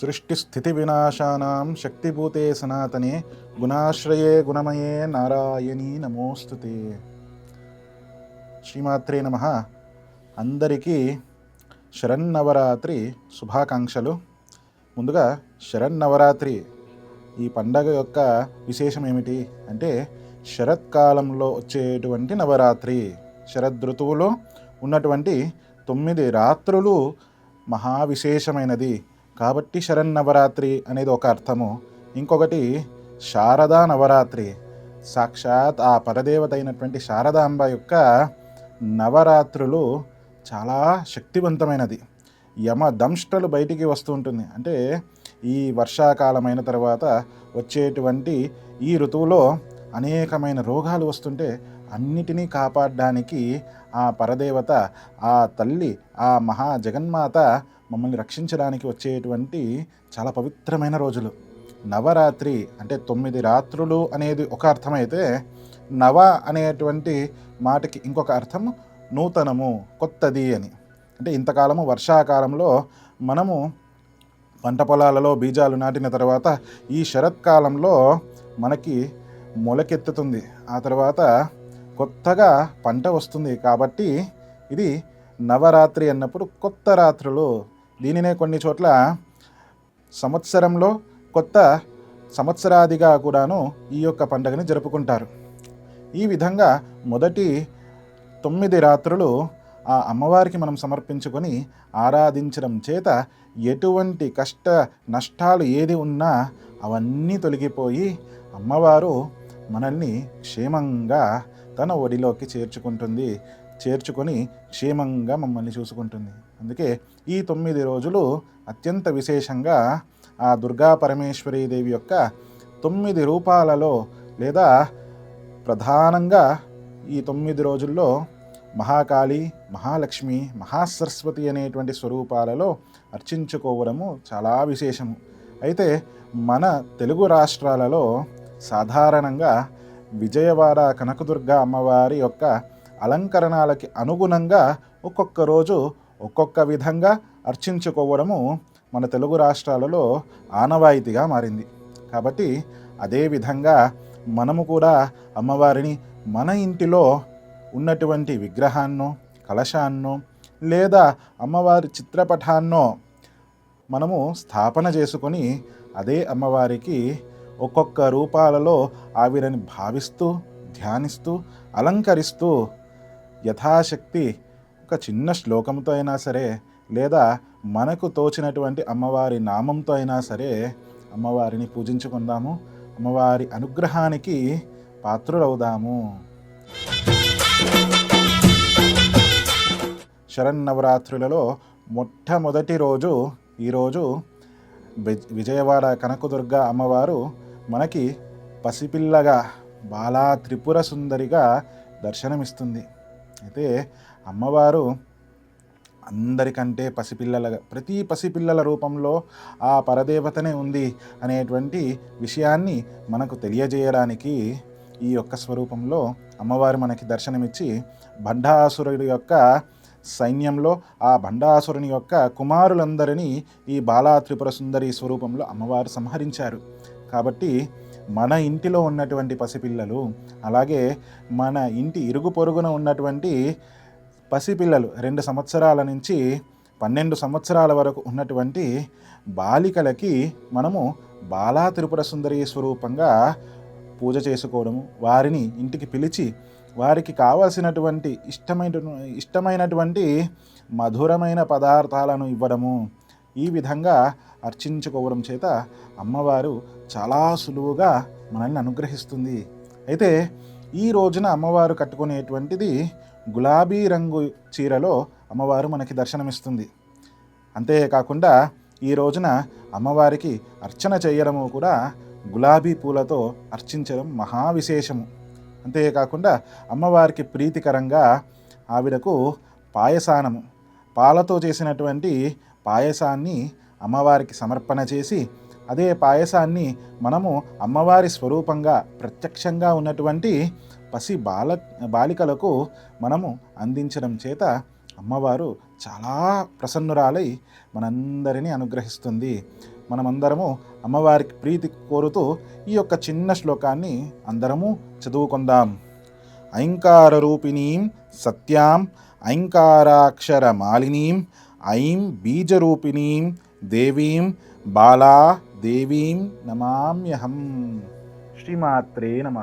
సృష్టిస్థితి వినాశానాం శక్తిభూతే సనాతనే గుణాశ్రయే గుణమయే నారాయణీ నమోస్తుతే శ్రీమాత్రే నమ. అందరికీ శరన్నవరాత్రి శుభాకాంక్షలు. ముందుగా శరన్నవరాత్రి ఈ పండగ యొక్క విశేషం ఏమిటి అంటే శరత్కాలంలో వచ్చేటువంటి నవరాత్రి. శరదృతువులో ఉన్నటువంటి తొమ్మిది రాత్రులు మహావిశేషమైనది. కాబట్టి శరన్నవరాత్రి అనేది ఒక అర్థము. ఇంకొకటి శారదా నవరాత్రి. సాక్షాత్ ఆ పరదేవత అయినటువంటి శారదాంబ యొక్క నవరాత్రులు చాలా శక్తివంతమైనది. యమ దంష్టలు బయటికి వస్తూ ఉంటుంది. అంటే ఈ వర్షాకాలమైన తర్వాత వచ్చేటువంటి ఈ ఋతువులో అనేకమైన రోగాలు వస్తుంటే అన్నిటినీ కాపాడడానికి ఆ పరదేవత ఆ తల్లి ఆ మహా జగన్మాత మమ్మల్ని రక్షించడానికి వచ్చేటువంటి చాలా పవిత్రమైన రోజులు. నవరాత్రి అంటే తొమ్మిది రాత్రులు అనేది ఒక అర్థమైతే నవ అనేటువంటి మాటకి ఇంకొక అర్థం నూతనము కొత్తది అని. అంటే ఇంతకాలము వర్షాకాలంలో మనము పంట పొలాలలో బీజాలు నాటిన తర్వాత ఈ శరత్కాలంలో మనకి మొలకెత్తుతుంది. ఆ తర్వాత కొత్తగా పంట వస్తుంది కాబట్టి ఇది నవరాత్రి అన్నప్పుడు కొత్త రాత్రులు దీనినే కొన్ని చోట్ల సంవత్సరంలో కొత్త సంవత్సరాదిగా కూడాను ఈ యొక్క పండుగని జరుపుకుంటారు. ఈ విధంగా మొదటి తొమ్మిది రాత్రులు ఆ అమ్మవారికి మనం సమర్పించుకొని ఆరాధించడం చేత ఎటువంటి కష్ట నష్టాలు ఏది ఉన్నా అవన్నీ తొలగిపోయి అమ్మవారు మనల్ని క్షేమంగా తన ఒడిలోకి చేర్చుకుంటుంది. చేర్చుకొని క్షేమంగా మమ్మల్ని చూసుకుంటుంది. అందుకే ఈ తొమ్మిది రోజులు అత్యంత విశేషంగా ఆ దుర్గా పరమేశ్వరీ దేవి యొక్క తొమ్మిది రూపాలలో లేదా ప్రధానంగా ఈ తొమ్మిది రోజుల్లో మహాకాళి మహాలక్ష్మి మహాసరస్వతి అనేటువంటి స్వరూపాలలో అర్చించుకోవడము చాలా విశేషము. అయితే మన తెలుగు రాష్ట్రాలలో సాధారణంగా విజయవాడ కనకదుర్గ అమ్మవారి యొక్క అలంకరణాలకి అనుగుణంగా ఒక్కొక్క రోజు ఒక్కొక్క విధంగా అర్చించుకోవడము మన తెలుగు రాష్ట్రాలలో ఆనవాయితీగా మారింది. కాబట్టి అదే విధంగా మనము కూడా అమ్మవారిని మన ఇంటిలో ఉన్నటువంటి విగ్రహాన్నో కలశాన్నో లేదా అమ్మవారి చిత్రపటాన్నో మనము స్థాపన చేసుకొని అదే అమ్మవారికి ఒక్కొక్క రూపాలలో ఆవిరని భావిస్తూ ధ్యానిస్తూ అలంకరిస్తూ యథాశక్తి ఒక చిన్న శ్లోకంతో అయినా సరే లేదా మనకు తోచినటువంటి అమ్మవారి నామంతో అయినా సరే అమ్మవారిని పూజించుకుందాము. అమ్మవారి అనుగ్రహానికి పాత్రులవుదాము. శరన్నవరాత్రులలో మొట్టమొదటి రోజు ఈరోజు విజయవాడ కనకదుర్గ అమ్మవారు మనకి పసిపిల్లగా బాలా త్రిపుర సుందరిగా దర్శనమిస్తుంది. అయితే అమ్మవారు అందరికంటే పసిపిల్లల ప్రతి పసిపిల్లల రూపంలో ఆ పరదేవతనే ఉంది అనేటువంటి విషయాన్ని మనకు తెలియజేయడానికి ఈ యొక్క స్వరూపంలో అమ్మవారు మనకి దర్శనమిచ్చి భండాసురుడి యొక్క సైన్యంలో ఆ భండాసురుని యొక్క కుమారులందరినీ ఈ బాలా త్రిపుర సుందరి స్వరూపంలో అమ్మవారు సంహరించారు. కాబట్టి మన ఇంటిలో ఉన్నటువంటి పసిపిల్లలు అలాగే మన ఇంటి ఇరుగు పొరుగున ఉన్నటువంటి పసిపిల్లలు రెండు సంవత్సరాల నుంచి పన్నెండు సంవత్సరాల వరకు ఉన్నటువంటి బాలికలకి మనము బాలా త్రిపుర సుందరి స్వరూపంగా పూజ చేసుకోవడము వారిని ఇంటికి పిలిచి వారికి కావలసినటువంటి ఇష్టమైన ఇష్టమైనటువంటి మధురమైన పదార్థాలను ఇవ్వడము ఈ విధంగా అర్చించుకోవడం చేత అమ్మవారు చాలా సులువుగా మనల్ని అనుగ్రహిస్తుంది. అయితే ఈ రోజున అమ్మవారు కట్టుకునేటువంటిది గులాబీ రంగు చీరలో అమ్మవారు మనకి దర్శనమిస్తుంది. అంతేకాకుండా ఈ రోజున అమ్మవారికి అర్చన చేయడము కూడా గులాబీ పూలతో అర్చించడం మహా విశేషము. అంతేకాకుండా అమ్మవారికి ప్రీతికరంగా ఆవిడకు పాయసానము. పాలతో చేసినటువంటి పాయసాన్ని అమ్మవారికి సమర్పణ చేసి అదే పాయసాన్ని మనము అమ్మవారి స్వరూపంగా ప్రత్యక్షంగా ఉన్నటువంటి పసి బాల బాలికలకు మనము అందించడం చేత అమ్మవారు చాలా ప్రసన్నురాలై మనందరినీ అనుగ్రహిస్తుంది. మనమందరము అమ్మవారికి ప్రీతి కోరుతూ ఈ యొక్క చిన్న శ్లోకాన్ని అందరము చదువుకుందాం. ఐంకార రూపిణీం సత్యాం ఐంకారాక్షర మాలినీం ఐం బీజరూపిణీం దేవీం బాలా దేవీం నమామ్యహం శ్రీమాత్రే నమ